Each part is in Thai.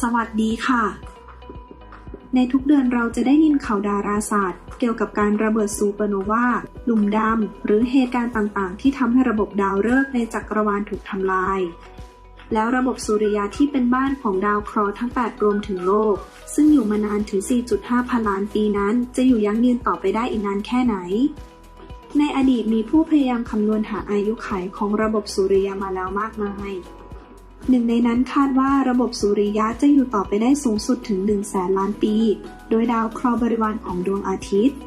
สวัสดีค่ะ ในทุกเดือนเราจะได้ยินข่าวดาราศาสตร์ เกี่ยวกับการระเบิดซูเปอร์โนวาหลุมดำ หรือเหตุการณ์ต่างๆ ที่ทำให้ระบบดาวฤกษ์ในจักรวาลถูกทำลาย แล้วระบบสุริยะที่เป็นบ้านของดาวเคราะห์ทั้ง 8 รวมถึงโลก ซึ่งอยู่มานานถึง 4.5 พันล้านปีนั้น จะอยู่ยั่งยืนต่อไปได้อีกนานแค่ไหนในอดีตมีผู้พยายามคำนวณหาอายุขัยของระบบสุริยะมาแล้วมากมาย หนึ่งในนั้นคาดว่าระบบสุริยะจะอยู่ต่อไปได้สูงสุดถึง 1 แสนล้านปี โดยดาวเคราะห์บริวารของดวงอาทิตย์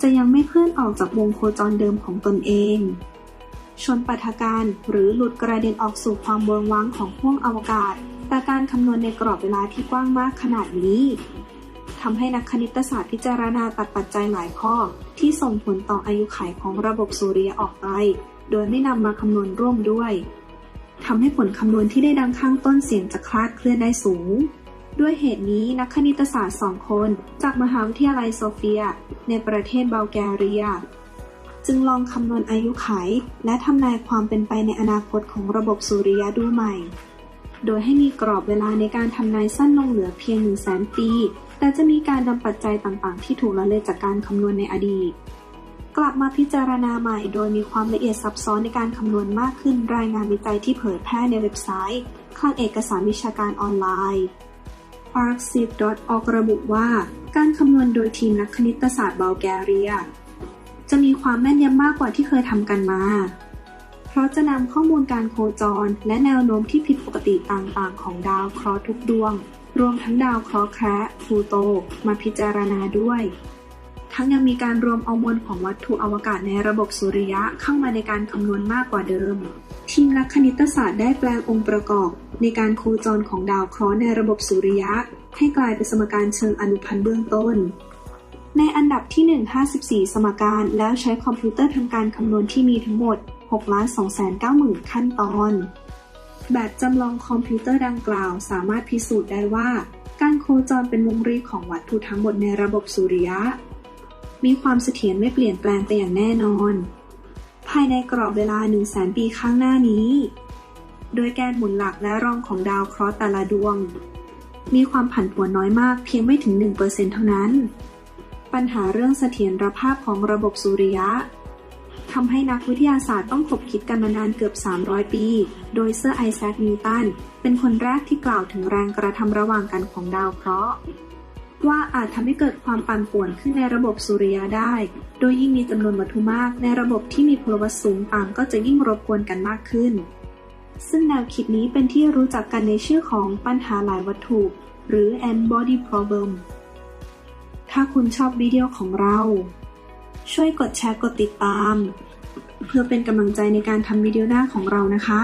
จะยังไม่เคลื่อนออกจากวงโคจรเดิมของตนเอง ชนปัทการหรือหลุดกระเด็นออกสู่ความเวิงว้างของห้วงอวกาศ แต่การคำนวณในกรอบเวลาที่กว้างมากขนาดนี้ทำให้นักคณิตศาสตร์พิจารณาตัดปัจจัยหลายข้อ ที่ส่งผลต่ออายุขัยของระบบสุริยะออกไป โดยไม่นำมาคำนวณร่วมด้วย ทำให้ผลคำนวณที่ได้ดังข้างต้นเสียงจะคลาดเคลื่อนได้สูง ด้วยเหตุนี้นักคณิตศาสตร์สองคน จากมหาวิทยาลัยโซเฟีย ในประเทศบัลแกเรีย จึงลองคำนวณอายุไข และทำนายความเป็นไปในอนาคตของระบบสุริยะดูใหม่ โดยให้มีกรอบเวลาในการทำนายสั้นลงเหลือเพียง 1 0 0 0 0แสนปี แต่จะมีการนำปัจจัยต่างๆ ที่ถูกละเลยจากการคำนวณในอดีต กลับมาพิจารณาใหม่โดยมีความละเอียดซับซ้อนในการคำนวณมากขึ้นรายงานวิจัยที่เผยแพร่ในเว็บไซต์คลังเอกสารวิชาการออนไลน์ arxiv.org ระบุว่า การคำนวณโดยทีมนักคณิตศาสตร์บัลแกเรีย จะมีความแม่นยำมากกว่าที่เคยทำกันมา เพราะจะนำข้อมูลการโคจร และแนวโน้มที่ผิดปกติต่างๆ ของดาวเคราะห์ทุกดวง รวมทั้งดาวเคราะห์แคระพลูโต มาพิจารณาด้วย ทั้งยังมีการรวมเอามวลของวัตถุอวกาศในระบบสุริยะเข้ามาในการคำนวณมากกว่าเดิม ทีมนักคณิตศาสตร์ได้แปลงองค์ประกอบ ในการโคจรของดาวเคราะห์ในระบบสุริยะ ให้กลายเป็นสมการเชิงอนุพันธ์เบื้องต้น ในอันดับที่ 1 54 สมการแล้วใช้คอมพิวเตอร์ทำการคำนวณที่มีทั้งหมด 6,290,000 ขั้นตอน แบบจำลองคอมพิวเตอร์ดังกล่าวสามารถพิสูจน์ได้ว่า การโคจรเป็นวงรีของวัตถุทั้งหมดในระบบสุริยะ มีความเสถียรไม่เปลี่ยนแปลงไปอย่างแน่นอน ภายในกรอบเวลา 1 0 0 0 0แสนปีข้างหน้านี้ โดยแกนหมุนหลักและรองของดาวเคราะห์แต่ละดวง มีความผันผวนน้อยมากเพียงไม่ถึง 1%เท่านั้น ปัญหาเรื่องเสถียรภาพของระบบสุริยะทำให้นักวิทยาศาสตร์ต้องขบคิดกันมานานเกือบ 300 ปี โดยเซอร์ไอแซค นิวตัน เป็นคนแรกที่กล่าวถึงแรงกระทำระหว่างกันของดาวเคราะห์ ว่าอาจทำให้เกิดความปั่นป่วนขึ้นในระบบสุริยะได้ โดยยิ่งมีจำนวนวัตถุมากในระบบที่มีพลวัตสูงต่างก็จะยิ่งรบกวนกันมากขึ้น ซึ่งแนวคิดนี้เป็นที่รู้จักกันในชื่อของปัญหาหลายวัตถุ หรือ And Body problem ถ้าคุณชอบวิดีโอของเรา ช่วยกดแชร์กดติดตาม เพื่อเป็นกำลังใจในการทำวิดีโอหน้าของเรานะคะ